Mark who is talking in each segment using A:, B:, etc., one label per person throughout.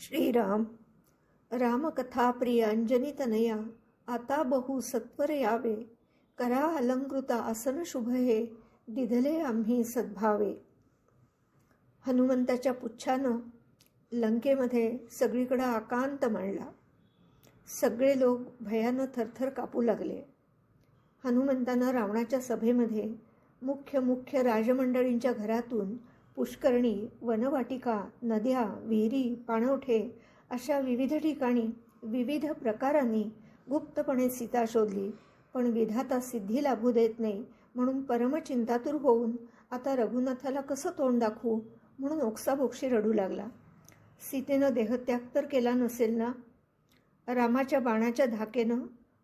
A: श्रीराम रामकथा प्रिय अंजनी तनया आता बहु सत्वर यावे. करा अलंकृता आसन शुभ हे दिधले आम्ही सद्भावे. हनुमंताच्या पुच्छानं लंकेमध्ये सगळीकडं आकांत मांडला. सगळे लोक भयानं थरथर कापू लागले. हनुमंतानं रावणाच्या सभेमध्ये मुख्य मुख्य राजमंडळींच्या घरातून पुष्करणी वनवाटिका नद्या विहिरी पाणवठे अशा विविध ठिकाणी विविध प्रकारांनी गुप्तपणे सीता शोधली. पण विधाता सिद्धी लाभू देत नाही म्हणून परमचिंतातूर होऊन आता रघुनाथाला कसं तोंड दाखवू म्हणून ओक्साबोक्षी रडू लागला. सीतेनं देहत्याग तर केला नसेल ना? रामाच्या बाणाच्या धाकेनं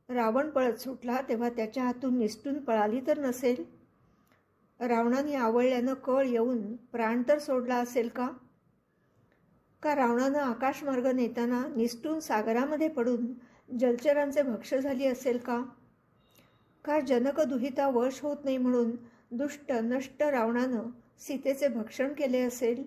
A: रावण पळत सुटला तेव्हा त्याच्या हातून निसटून पळाली तर नसेल? रावणाने आवळल्यानं कळ येऊन प्राण तर सोडला असेल का? का रावणानं आकाशमार्ग नेताना निसटून सागरामध्ये पडून जलचरांचे भक्ष झाली असेल का? का जनक दुहिता वश होत नाही म्हणून दुष्ट नष्ट रावणानं सीतेचे भक्षण केले असेल?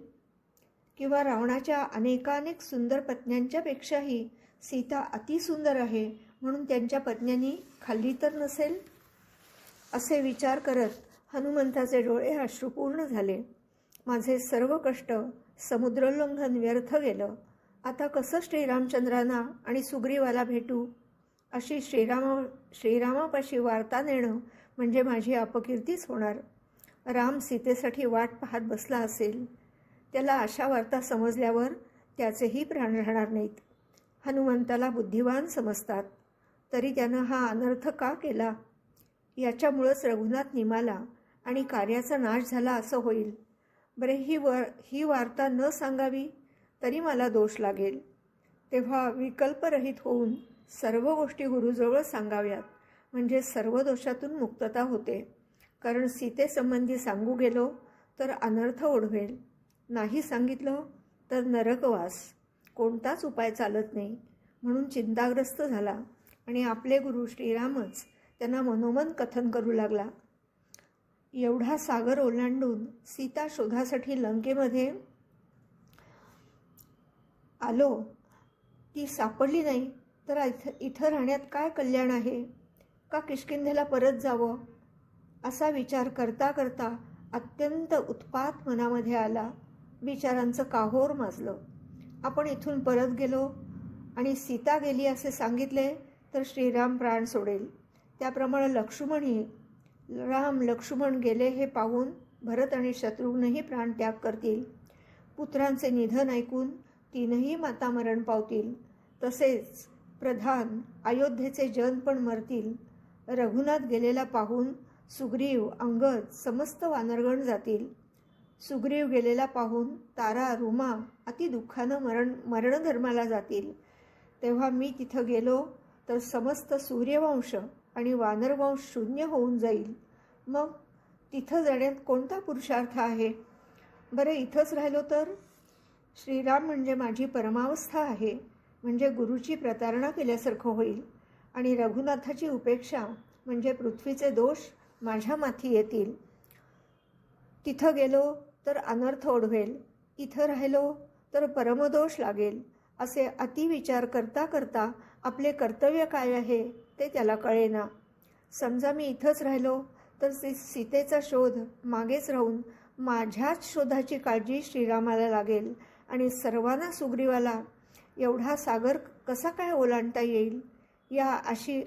A: किंवा रावणाच्या अनेकानेक सुंदर पत्न्यांच्यापेक्षाही सीता अतिसुंदर आहे म्हणून त्यांच्या पत्न्यांनी खाल्ली तर नसेल? असे विचार करत हनुमंताचे डोळे अश्रुपूर्ण झाले. माझे सर्व कष्ट समुद्रोल्लंघन व्यर्थ गेलं. आता कसं श्रीरामचंद्रांना आणि सुग्रीवाला भेटू? अशी श्रीरामा श्रीरामापाशी वार्ता नेणं म्हणजे माझी अपकीर्तीच होणार. राम सीतेसाठी वाट पाहत बसला असेल. त्याला अशा वार्ता समजल्यावर त्याचेही प्राण राहणार नाहीत. हनुमंताला बुद्धिवान समजतात. तरी त्यानं हा अनर्थ का केला? याच्यामुळंच रघुनाथ निमाला आणि कार्याचा नाश झाला असं होईल. बरे ही वर ही वार्ता न सांगावी तरी मला दोष लागेल. तेव्हा विकल्परहित होऊन सर्व गोष्टी गुरुजवळ सांगाव्यात म्हणजे सर्व दोषातून मुक्तता होते. कारण सीतेसंबंधी सांगू गेलो तर अनर्थ ओढवेल. नाही सांगितलं तर नरकवास कोणताच उपाय चालत नाही. म्हणून चिंताग्रस्त झाला आणि आपले गुरु श्रीरामच त्यांना मनोमन कथन करू लागला. एवढा सागर ओलांडून सीता शोधासाठी लंकेमध्ये आलो. ती सापडली नाही तर इथं इथं राहण्यात काय कल्याण आहे? का किष्किंधेला परत जावं? असा विचार करता करता अत्यंत उत्पात मनामध्ये आला. विचारांचं काहोर माजलं. आपण इथून परत गेलो आणि सीता गेली असे सांगितले तर श्रीराम प्राण सोडेल. त्याप्रमाणे लक्ष्मणही राम लक्ष्मण गेले हे पाहून भरत आणि शत्रुघ्नही प्राणत्याग करतील. पुत्रांचे निधन ऐकून तीनही माता मरण पावतील. तसेच प्रधान अयोध्येचे जन पण मरतील. रघुनाथ गेलेला पाहून सुग्रीव अंगद समस्त वानरगण जातील. सुग्रीव गेलेला पाहून तारा रुमा अति दुःखानं मरण मरणधर्माला जातील. तेव्हा मी तिथं गेलो तर समस्त सूर्यवंश आणि वानरवंश शून्य होऊन जाईल. मग तिथं जाण्यात कोणता पुरुषार्थ आहे? बरं इथंच राहिलो तर? श्रीराम म्हणजे माझी परमावस्था आहे. म्हणजे गुरुची प्रतारणा केल्यासारखं होईल. आणि रघुनाथाची उपेक्षा म्हणजे पृथ्वीचे दोष माझ्या माथी येतील. तिथं गेलो तर अनर्थ ओढवेल. इथं राहिलो तर परमदोष लागेल. असे अतिविचार करता करता आपले कर्तव्य काय आहे? ते त्याला कळेना. समजा मी इथंच राहिलो तर सी सीतेचा शोध मागेच राहून माझ्याच शोधाची काळजी श्रीरामाला लागेल आणि सर्वांना सुग्रीवाला एवढा सागर कसा काय ओलांडता येईल? या अशी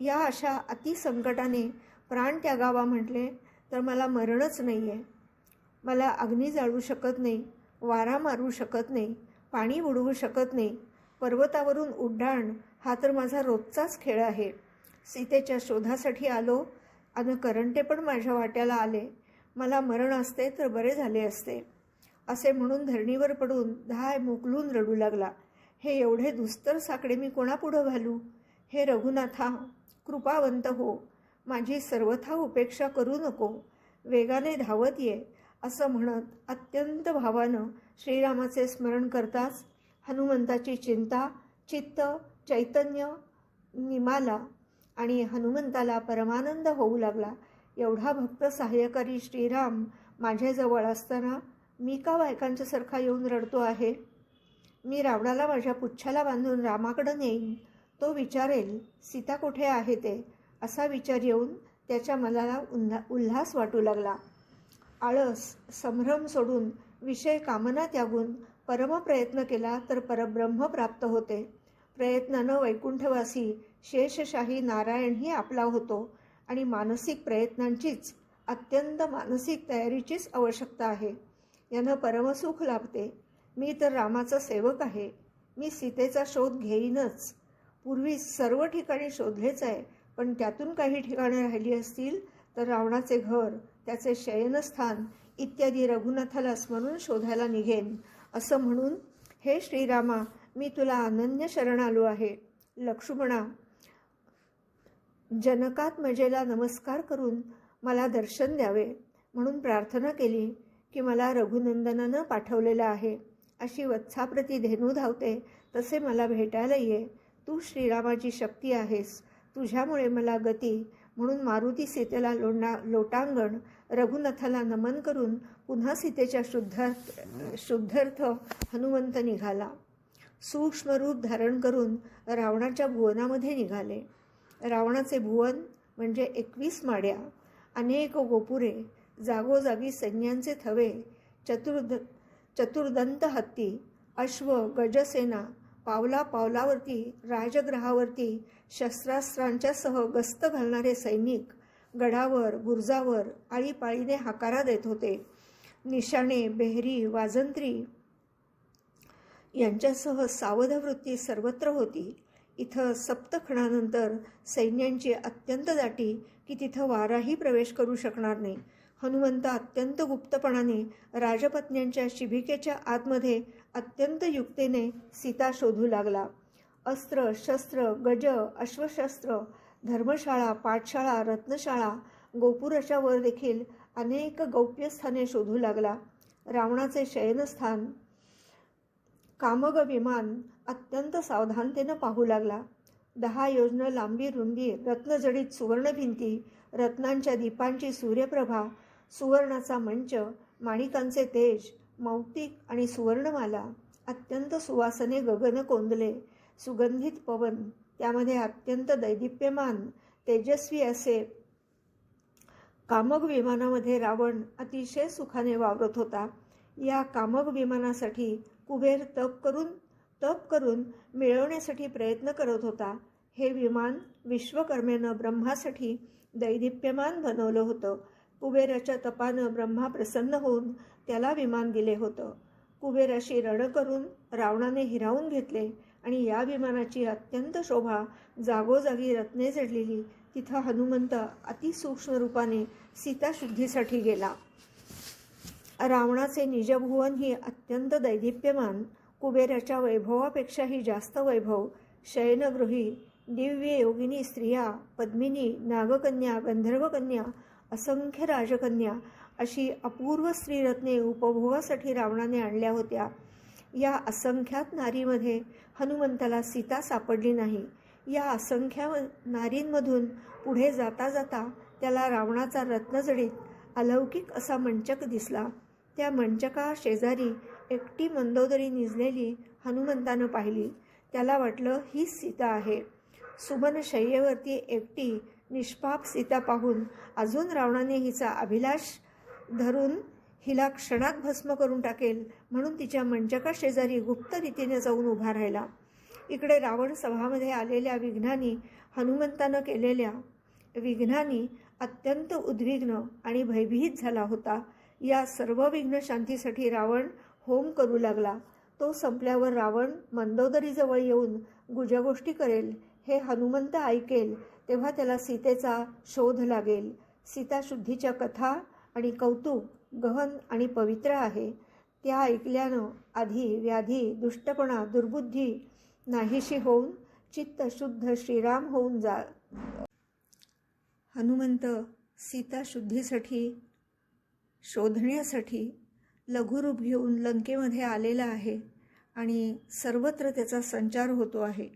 A: या अशा अतिसंकटाने प्राण त्यागावा म्हटले तर मला मरणच नाही आहे मला अग्नी जाळू शकत नाही वारा मारू शकत नाही पाणी बुडवू शकत नाही पर्वतावरून उड्डाण हा तर माझा रोजचाच खेळ आहे. सीतेच्या शोधासाठी आलो. आणि करंटे पण माझ्या वाट्याला आले. मला मरण असते तर बरे झाले असते. असे म्हणून धरणीवर पडून धाय मुकलून रडू लागला. हे एवढे दुस्तर साकडे मी कोणापुढं घालू? हे रघुनाथा कृपावंत हो. माझी सर्वथा उपेक्षा करू नको. वेगाने धावत ये. असं म्हणत अत्यंत भावानं श्रीरामाचे स्मरण करताच हनुमंताची चिंता चित्त चैतन्य निमाला आणि हनुमंताला परमानंद होऊ लागला. एवढा भक्त सहाय्यकारी श्रीराम माझ्याजवळ असताना मी का बायकांच्यासारखा येऊन रडतो आहे? मी रावणाला माझ्या पुच्छाला बांधून रामाकडं नेईन. तो विचारेल सीता कुठे आहे ते? असा विचार येऊन त्याच्या मनाला उल्हा उल्हास वाटू लागला. आळस संभ्रम सोडून विषय कामना त्यागून परमप्रयत्न केला तर परब्रह्म प्राप्त होते. प्रयत्नानं वैकुंठवासी शेषशाही नारायणही आपला होतो आणि मानसिक प्रयत्नांचीच अत्यंत मानसिक तयारीचीच आवश्यकता आहे. यानं परमसुख लाभते. मी तर रामाचा सेवक आहे. मी सीतेचा शोध घेईनच. पूर्वी सर्व ठिकाणी शोधलेच आहे. पण त्यातून काही ठिकाणे राहिली असतील तर रावणाचे घर त्याचे शयनस्थान इत्यादी रघुनाथाला स्मरून शोधायला निघेन. असं म्हणून हे श्रीरामा मी तुला अनन्य शरण आलो आहे. लक्ष्मणा जनकात्मजेला नमस्कार करून मला दर्शन द्यावे म्हणून प्रार्थना केली की मला रघुनंदनानं पाठवलेलं आहे. अशी वत्साप्रती धेनू धावते तसे मला भेटायला ये. तू श्रीरामाची शक्ती आहेस. तुझ्यामुळे मला गती म्हणून मारुती सीतेला लोणा लोटांगण रघुनाथाला नमन करून पुन्हा सीतेच्या शुद्धार्थ शुद्धार्थ हनुमंत निघाला. सूक्ष्म रूप धारण करून रावणाच्या भुवनामध्ये निघाले. रावणाचे भुवन म्हणजे एकवीस माड्या अनेक गोपुरे जागोजागी सैन्यांचे थवे चतुर्द चतुर्दंत हत्ती अश्व गजसेना पावला पावलावरती राजग्रहावरती शस्त्रास्त्रांच्या सह गस्त घालणारे सैनिक गडावर गुर्जावर आळीपाळीने हाकारा देत होते. निशाणे बेहरी वाजंत्री यांच्यासह सावधवृत्ती सर्वत्र होती. इथं सप्तखणानंतर सैन्यांची अत्यंत दाटी की तिथं वाराही प्रवेश करू शकणार नाही. हनुमंत अत्यंत गुप्तपणाने राजपत्न्यांच्या शिबिकेच्या आतमध्ये अत्यंत युक्तीने सीता शोधू लागला. अस्त्र शस्त्र गज अश्वशस्त्र धर्मशाळा पाठशाळा रत्नशाळा गोपुराच्या वर देखील अनेक गौप्यस्थाने शोधू लागला. रावणाचे शयनस्थान कामग विमान अत्यंत सावधानतेनं पाहू लागला. दहा योजना लांबी रुंदी रत्नजडीत सुवर्णभिंती रत्नांच्या दीपांची सूर्यप्रभा सुवर्णाचा मंच माणिकांचे तेज मौतिक आणि सुवर्णमाला अत्यंत सुवासने गगन कोंदले. सुगंधित पवन त्यामध्ये अत्यंत दैदिप्यमान तेजस्वी असे कामग विमानामध्ये रावण अतिशय सुखाने वावरत होता. या कामग विमानासाठी कुबेर तप करून तप करून मिळवण्यासाठी प्रयत्न करत होता. हे विमान विश्वकर्मेनं ब्रह्मासाठी दैदिप्यमान बनवलं होतं. कुबेराच्या तपानं ब्रह्मा प्रसन्न होऊन त्याला विमान दिले होतं. कुबेराशी रण करून रावणाने हिरावून घेतले आणि या विमानाची अत्यंत शोभा जागोजागी रत्ने जडलेली तिथं हनुमंत अतिसूक्ष्म रूपाने सीताशुद्धीसाठी गेला. रावणाचे निजभुवन ही अत्यंत दैदिप्यमान कुबेराच्या वैभवापेक्षाही जास्त वैभव शयनगृही दिव्य योगिनी स्त्रिया पद्मिनी नागकन्या गंधर्वकन्या असंख्य राजकन्या अशी अपूर्व स्त्रीरत्ने उपभोगासाठी रावणाने आणल्या होत्या. या असंख्यात नारीमध्ये हनुमंताला सीता सापडली नाही. या असंख्य नारींमधून पुढे जाता जाता त्याला रावणाचा रत्नजडीत अलौकिक असा मंचक दिसला. त्या मंचका शेजारी एकटी मंदोदरी निजलेली हनुमंतानं पाहिली. त्याला वाटलं हीच सीता आहे. सुमन शय्येवरती एकटी निष्पाप सीता पाहून अजून रावणाने हिचा अभिलाष धरून हिला क्षणात भस्म करून टाकेल म्हणून तिच्या मंचका शेजारी गुप्त रीतीने जाऊन उभा राहिला. इकडे रावण सभामध्ये आलेल्या विघ्नानी हनुमंतानं केलेल्या विघ्नानी अत्यंत उद्विग्न आणि भयभीत झाला होता. या सर्व विघ्न शांतीसाठी रावण होम करू लागला. तो संपल्यावर रावण मंदोदरीजवळ येऊन गुजगोष्टी करेल. हे हनुमंत ऐकेल तेव्हा त्याला सीतेचा शोध लागेल. सीताशुद्धीच्या कथा आणि कौतुक गहन आणि पवित्र आहे. त्या ऐकल्यानं आधी व्याधी दुष्टपणा दुर्बुद्धी नाहीशी होऊन चित्त शुद्ध श्रीराम होऊन जा हनुमंत सीताशुद्धीसाठी शोधण्यासाठी लघुरूप घेऊन लंकेमध्ये आलेला आहे आणि सर्वत्र त्याचा संचार होतो आहे.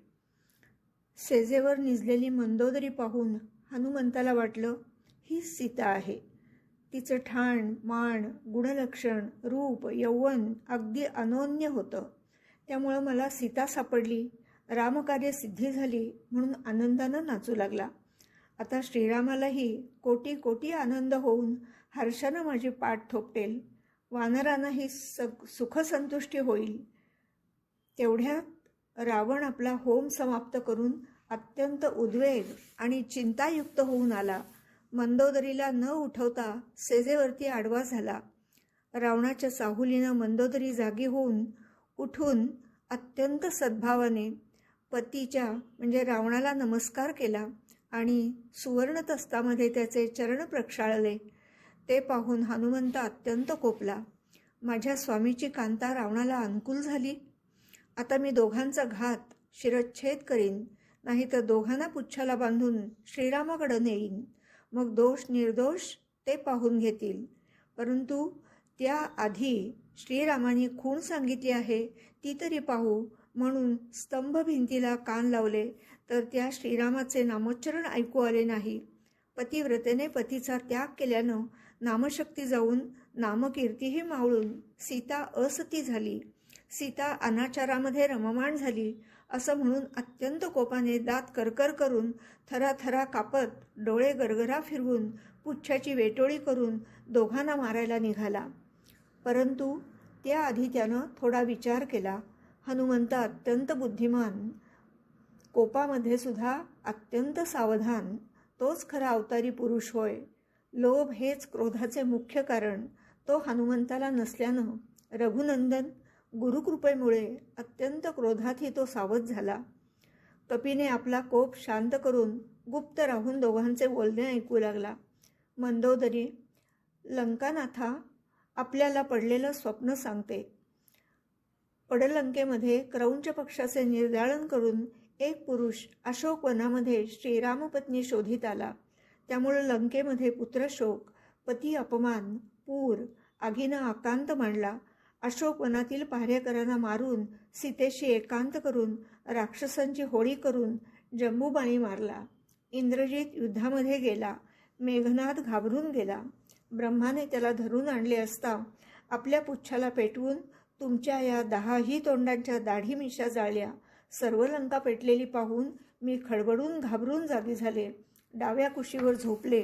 A: सेजेवर निजलेली मंदोदरी पाहून हनुमंताला वाटलं ही सीता आहे. तिचं ठाण मान गुणलक्षण रूप यौवन अगदी अनोन्य होतं. त्यामुळं मला सीता सापडली रामकार्य सिद्धी झाली म्हणून आनंदानं नाचू लागला. आता श्रीरामालाही कोटी कोटी आनंद होऊन हर्षानं माझी पाठ थोपटेल. वानरांनाही सग सुखसंतुष्टी होईल. तेवढ्यात रावण आपला होम समाप्त करून अत्यंत उद्वेग आणि चिंतायुक्त होऊन आला. मंदोदरीला न उठवता सेजेवरती आडवा झाला. रावणाच्या साहुलीनं मंदोदरी जागी होऊन उठून अत्यंत सद्भावाने पतीच्या म्हणजे रावणाला नमस्कार केला आणि सुवर्णतस्तामध्ये त्याचे चरण प्रक्षाळले. ते पाहून हनुमंत अत्यंत कोपला. माझ्या स्वामीची कांता रावणाला अनुकूल झाली. आता मी दोघांचा घात शिरच्छेद करीन. नाही तर दोघांना पुच्छाला बांधून श्रीरामाकडं नेईन. मग दोष निर्दोष ते पाहून घेतील. परंतु त्याआधी श्रीरामाने खूण सांगितली आहे ती तरी पाहू. म्हणून स्तंभ भिंतीला कान लावले तर त्या श्रीरामाचे नामोच्चरण ऐकू आले नाही. पतिव्रतेने पतीचा त्याग केल्यानं नामशक्ती जाऊन नामकीर्तीही मावळून सीता असती झाली. सीता अनाचारामध्ये रममाण झाली. असं म्हणून अत्यंत कोपाने दात करकर करून थराथरा कापत डोळे गरगरा फिरवून पुच्छाची वेटोळी करून दोघांना मारायला निघाला. परंतु त्याआधी त्यानं थोडा विचार केला. हनुमंत अत्यंत बुद्धिमान. कोपामध्ये सुद्धा अत्यंत सावधान. तोच खरा अवतारी पुरुष होय. लोभ हेच क्रोधाचे मुख्य कारण. तो हनुमंताला नसल्यानं रघुनंदन गुरुकृपेमुळे अत्यंत क्रोधातही तो सावध झाला. कपीने आपला कोप शांत करून गुप्त राहून दोघांचे बोलणे ऐकू लागला. मंदोदरी लंकानाथा आपल्याला पडलेलं स्वप्न सांगते. पडलंकेमध्ये क्रौंच पक्षाचे निर्धारण करून एक पुरुष अशोकवनामध्ये श्रीरामपत्नी शोधित आला. त्यामुळे लंकेमध्ये पुत्रशोक पती अपमान पूर आगीनं आकांत मांडला. अशोक वनातील पहारेकरांना मारून सीतेशी एकांत करून राक्षसांची होळी करून जंबूबाणी मारला. इंद्रजित युद्धामध्ये गेला. मेघनाथ घाबरून गेला. ब्रह्माने त्याला धरून आणले असता आपल्या पुच्छाला पेटवून तुमच्या या दहाही तोंडांच्या दाढी मिशा जाळल्या. सर्व लंका पेटलेली पाहून मी खडबडून घाबरून जागी झाले. डाव्या कुशीवर झोपले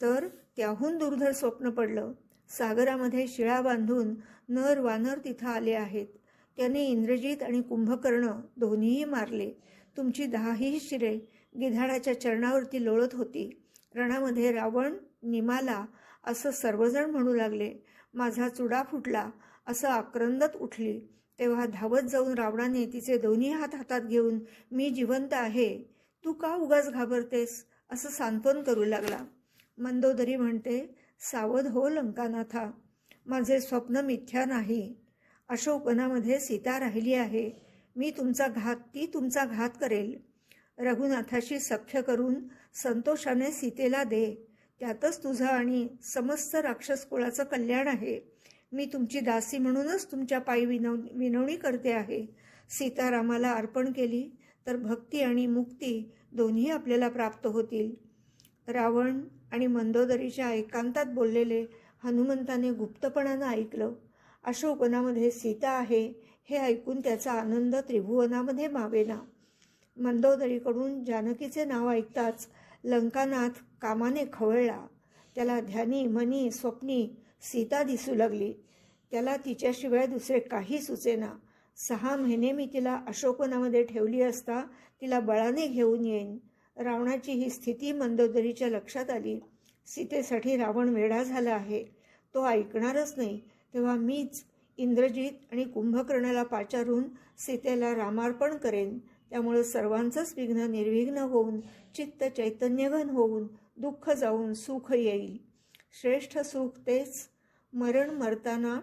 A: तर त्याहून दुर्धर स्वप्न पडलं. सागरामध्ये शिळा बांधून नर वानर तिथं आले आहेत. त्याने इंद्रजित आणि कुंभकर्ण दोन्हीही मारले. तुमची दहाही शिरे गिधाडाच्या चरणावरती लोळत होती. रणामध्ये रावण निमाला असं सर्वजण म्हणू लागले माझा चुडा फुटला असं आक्रंदत उठली. तेव्हा धावत जाऊन रावणाने तिचे दोन्ही हात हातात घेऊन मी जिवंत आहे. तू का उगाच घाबरतेस? असं सांत्वन करू लागला. मंदोदरी म्हणते सावध हो लंकानाथा. माझे स्वप्न मिथ्या नाही. अशोकनामध्ये सीता राहिली आहे. मी तुमचा घात ती तुमचा घात करेल. रघुनाथाशी सख्य करून संतोषाने सीतेला दे. त्यातच तुझं आणि समस्त राक्षस कुळाचं कल्याण आहे. मी तुमची दासी म्हणूनच तुमच्या पायी विनव विनवणी करते आहे. सीतारामाला अर्पण केली तर भक्ती आणि मुक्ती दोन्ही आपल्याला प्राप्त होतील. रावण आणि मंदोदरीच्या एकांतात बोललेले हनुमंताने गुप्तपणानं ऐकलं. अशोकवनामध्ये सीता आहे हे ऐकून त्याचा आनंद त्रिभुवनामध्ये मावेना. मंदोदरीकडून जानकीचे नाव ऐकताच लंकानाथ कामाने खवळला. त्याला ध्यानी मनी स्वप्नी सीता दिसू लागली. त्याला तिच्याशिवाय दुसरे काही सुचेना. सहा महिने मी तिला अशोकवनामध्ये ठेवली असता तिला बळाने घेऊन येईन. रावणाची ही स्थिती मंदोदरीच्या लक्षात आली. सीतेसाठी रावण वेढा झाला आहे. तो ऐकणारच नाही. तेव्हा मीच इंद्रजित आणि कुंभकर्णाला पाचारून सीतेला रामार्पण करेन. त्यामुळं सर्वांचंच विघ्न निर्विघ्न होऊन चित्त चैतन्यघन होऊन दुःख जाऊन सुख येईल. श्रेष्ठ सुख तेच मरण मरताना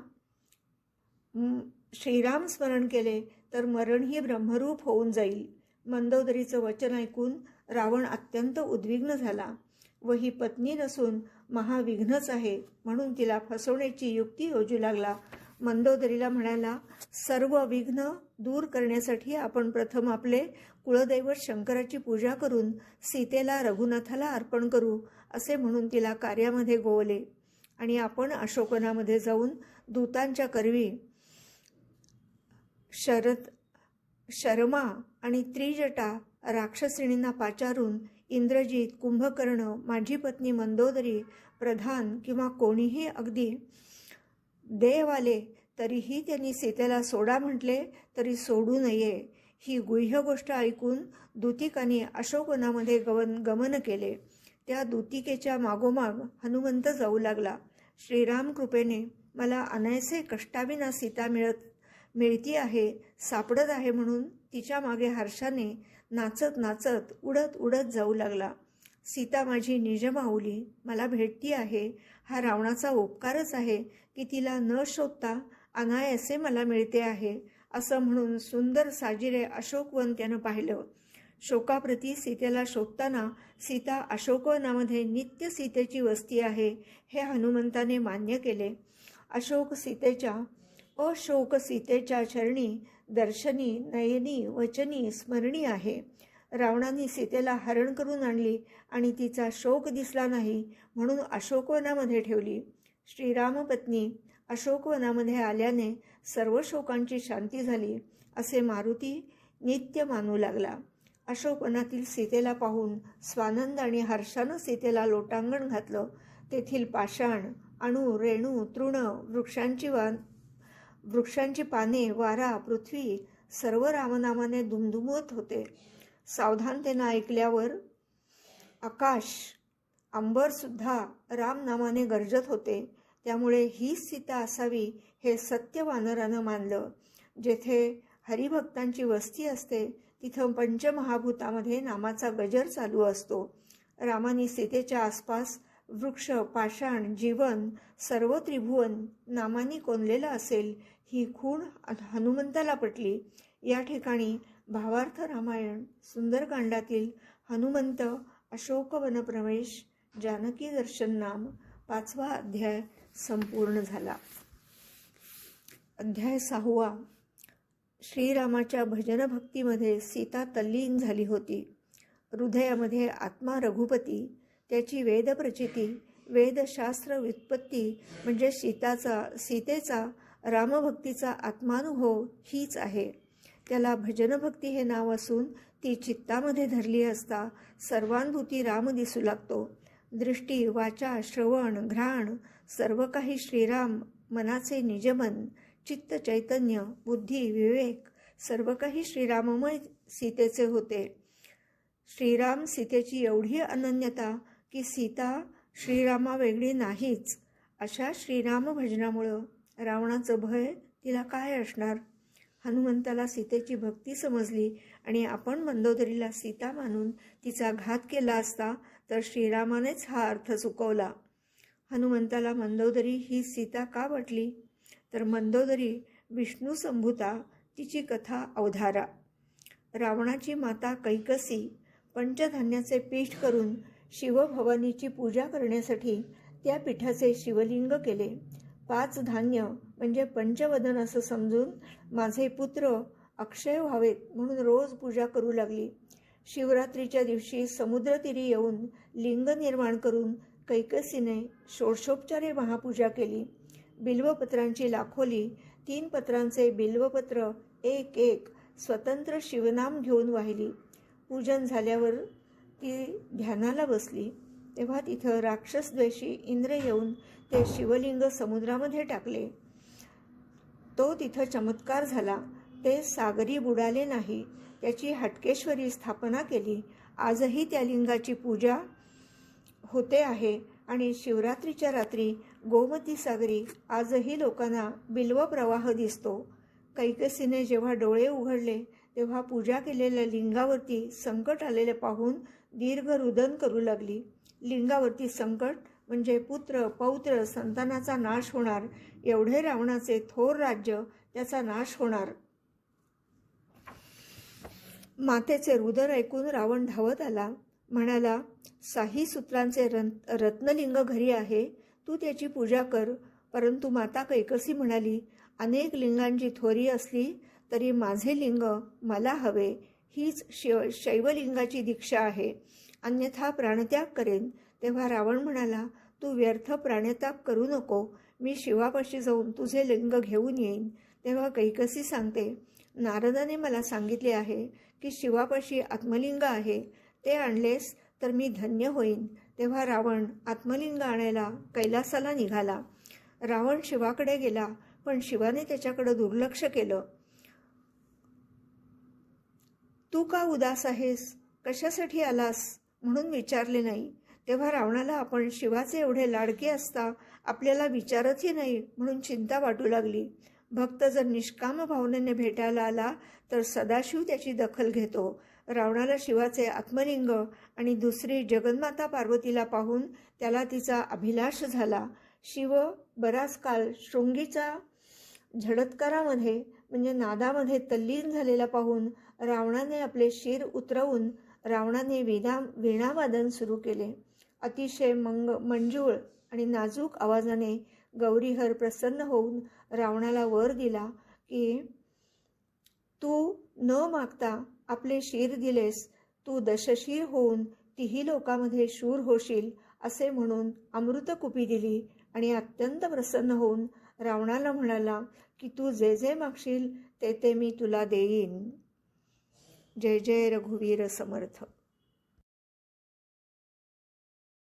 A: श्रीराम स्मरण केले तर मरण ही ब्रह्मरूप होऊन जाईल. मंदोदरीचं वचन ऐकून रावण अत्यंत उद्विग्न झाला. व ही पत्नी नसून महाविघ्नच आहे म्हणून तिला फसवण्याची युक्ती योजू लागला. मंदोदरीला म्हणाला सर्व विघ्न दूर करण्यासाठी आपण प्रथम आपले कुळदैवत शंकराची पूजा करून सीतेला रघुनाथाला अर्पण करू असे म्हणून तिला कार्यामध्ये गोवले. आणि आपण अशोकनामध्ये जाऊन दूतांच्या करवी शरद शर्मा आणि त्रिजटा राक्षसिणींना पाचारून इंद्रजित कुंभकर्ण माझी पत्नी मंदोदरी प्रधान किंवा कोणीही अगदी देव आले तरीही त्यांनी सीतेला सोडा म्हटले तरी सोडू नये. ही गुह्य गोष्ट ऐकून दुतिकाने अशोकवनामध्ये गवन गमन केले. त्या दूतिकेच्या मागोमाग हनुमंत जाऊ लागला. श्रीराम कृपेने मला अनायसे कष्टाविना सीता मिळत मिळती आहे सापडत आहे म्हणून तिच्यामागे हर्षाने नाचत नाचत उडत उडत जाऊ लागला. सीता माझी निजमाऊली मला भेटती आहे. हा रावणाचा उपकारच आहे की तिला न शोधता अनायसे मला मिळते आहे असं म्हणून सुंदर साजिरे अशोकवन त्यानं पाहिलं. शोकाप्रती सीतेला शोधताना सीता अशोकवनामध्ये नित्य सीतेची वस्ती आहे हे हनुमंताने मान्य केले. अशोक सीतेच्या अशोक सीतेच्या चरणी दर्शनी नयनी वचनी स्मरणी आहे. रावणाने सीतेला हरण करून आणली आणि तिचा शोक दिसला नाही म्हणून अशोकवनामध्ये ठेवली. श्रीरामपत्नी अशोकवनामध्ये आल्याने सर्व शोकांची शांती झाली असे मारुती नित्य मानू लागला. अशोकवनातील सीतेला पाहून स्वानंद आणि हर्षानं सीतेला लोटांगण घातलं. तेथील पाषाण अणू रेणू तृण वृक्षांची वा वृक्षांची पाने वारा पृथ्वी सर्व रामनामाने दुमदुमत होते. सावधानतेनं ऐकल्यावर आकाश अंबरसुद्धा रामनामाने गरजत होते. त्यामुळे ही सीता असावी हे सत्य वानरानं मानलं. जेथे हरिभक्तांची वस्ती असते तिथं पंचमहाभूतामध्ये नामाचा गजर चालू असतो. रामानी सीतेच्या आसपास वृक्ष पाषाण जीवन सर्व त्रिभुवन नामानी कोंदलेलं असेल ही खूण हनुमंताला पटली. या ठिकाणी भावार्थ रामायण सुंदरकांडातील हनुमंत अशोक वनप्रवेश जानकी दर्शन नाम पाचवा अध्याय संपूर्ण झाला. अध्याय सहावा. श्रीरामाच्या भजनभक्तीमध्ये सीता तल्लीन झाली होती. हृदयामध्ये आत्मा रघुपती त्याची वेदप्रचिती वेदशास्त्र व्युत्पत्ती म्हणजे सीताचा सीतेचा रामभक्तीचा आत्मानुभव हीच आहे. त्याला भजनभक्ती हे नाव असून ती चित्तामध्ये धरली असता सर्वानुभूती राम दिसू लागतो. दृष्टी वाचा श्रवण घ्राण सर्व काही श्रीराम मनाचे निजमन चित्त चैतन्य बुद्धी विवेक सर्व काही श्रीराममय सीतेचे होते. श्रीराम सीतेची एवढी अनन्यता की सीता श्रीरामा वेगळी नाहीच. अशा श्रीराम भजनामुळं रावणाचं भय तिला काय असणार? हनुमंताला सीतेची भक्ती समजली आणि आपण मंदोदरीला सीता मानून तिचा घात केला असता तर श्रीरामानेच हा अर्थ चुकवला. हनुमंताला मंदोदरी ही सीता का वाटली? तर मंदोदरी विष्णू संभूता तिची कथा अवधारा. रावणाची माता कैकसी पंचधान्याचे पीठ करून शिवभवानीची पूजा करण्यासाठी त्या पीठाचे शिवलिंग केले. पाच धान्य म्हणजे पंचवदन असं समजून माझे पुत्र अक्षय व्हावेत म्हणून रोज पूजा करू लागली. शिवरात्रीच्या दिवशी समुद्रतीरी येऊन लिंग निर्माण करून कैकसीने षोडशोपचारे महापूजा केली. बिल्वपत्रांची लाखोली तीन पत्रांचे बिल्वपत्र एक एक स्वतंत्र शिवनाम घेऊन वाहिली. पूजन झाल्यावर ती ध्यानाला बसली. तेव्हा तिथं राक्षसद्वेषी इंद्र येऊन ते शिवलिंग समुद्रामध्ये टाकले. तो तिथं चमत्कार झाला. ते सागरी बुडाले नाही. त्याची हटकेश्वरी स्थापना केली. आजही त्या लिंगाची पूजा होते आहे. आणि शिवरात्रीच्या रात्री गोमती सागरी आजही लोकांना बिल्व प्रवाह दिसतो. कैकसीने जेव्हा डोळे उघडले तेव्हा पूजा केलेल्या लिंगावरती संकट आलेले पाहून दीर्घ रुदन करू लागली. लिंगावरती संकट म्हणजे पुत्र पौत्र संतानाचा नाश होणार. एवढे रावणाचे थोर राज्य त्याचा नाश होणार. मातेचे रुदर ऐकून रावण धावत आला. म्हणाला साही सूत्रांचे रत्नलिंग घरी आहे. तू त्याची पूजा कर. परंतु माता कैकसी म्हणाली अनेक लिंगांची थोरी असली तरी माझे लिंग मला हवे. हीच शिव शैवलिंगाची दीक्षा आहे. अन्यथा प्राणत्याग करेन. तेव्हा रावण म्हणाला तू व्यर्थ प्राणताप करू नको. मी शिवापाशी जाऊन तुझे लिंग घेऊन येईन. तेव्हा कैकसी सांगते नारदाने मला सांगितले आहे की शिवापाशी आत्मलिंग आहे. ते आणलेस तर मी धन्य होईन. तेव्हा रावण आत्मलिंग आणायला कैलासाला निघाला. रावण शिवाकडे गेला पण शिवाने त्याच्याकडे दुर्लक्ष केलं. तू का उदास आहेस? कशासाठी आलास? म्हणून विचारले नाही. तेव्हा रावणाला आपण शिवाचे एवढे लाडके असता आपल्याला विचारतही नाही म्हणून चिंता वाटू लागली. भक्त जर निष्काम भावनेने भेटायला आला तर सदाशिव त्याची दखल घेतो. रावणाला शिवाचे आत्मलिंग आणि दुसरी जगन्माता पार्वतीला पाहून त्याला तिचा अभिलाष झाला. शिव बराच काळ शृंगीचा झडत्कारामध्ये म्हणजे नादामध्ये तल्लीन झालेला पाहून रावणाने आपले शिर उतरवून रावणाने वेदा वीणावादन सुरू केले. अतिशय मंग मंजूळ आणि नाजूक आवाजाने गौरीहर प्रसन्न होऊन रावणाला वर दिला की तू न मागता आपले शीर दिलेस तू दशशीर होऊन तिही लोकामध्ये शूर होशील असे म्हणून अमृतकुपी दिली आणि अत्यंत प्रसन्न होऊन रावणाला म्हणाला की तू जे जे मागशील ते ते मी तुला देईन. जय जय रघुवीर समर्थ.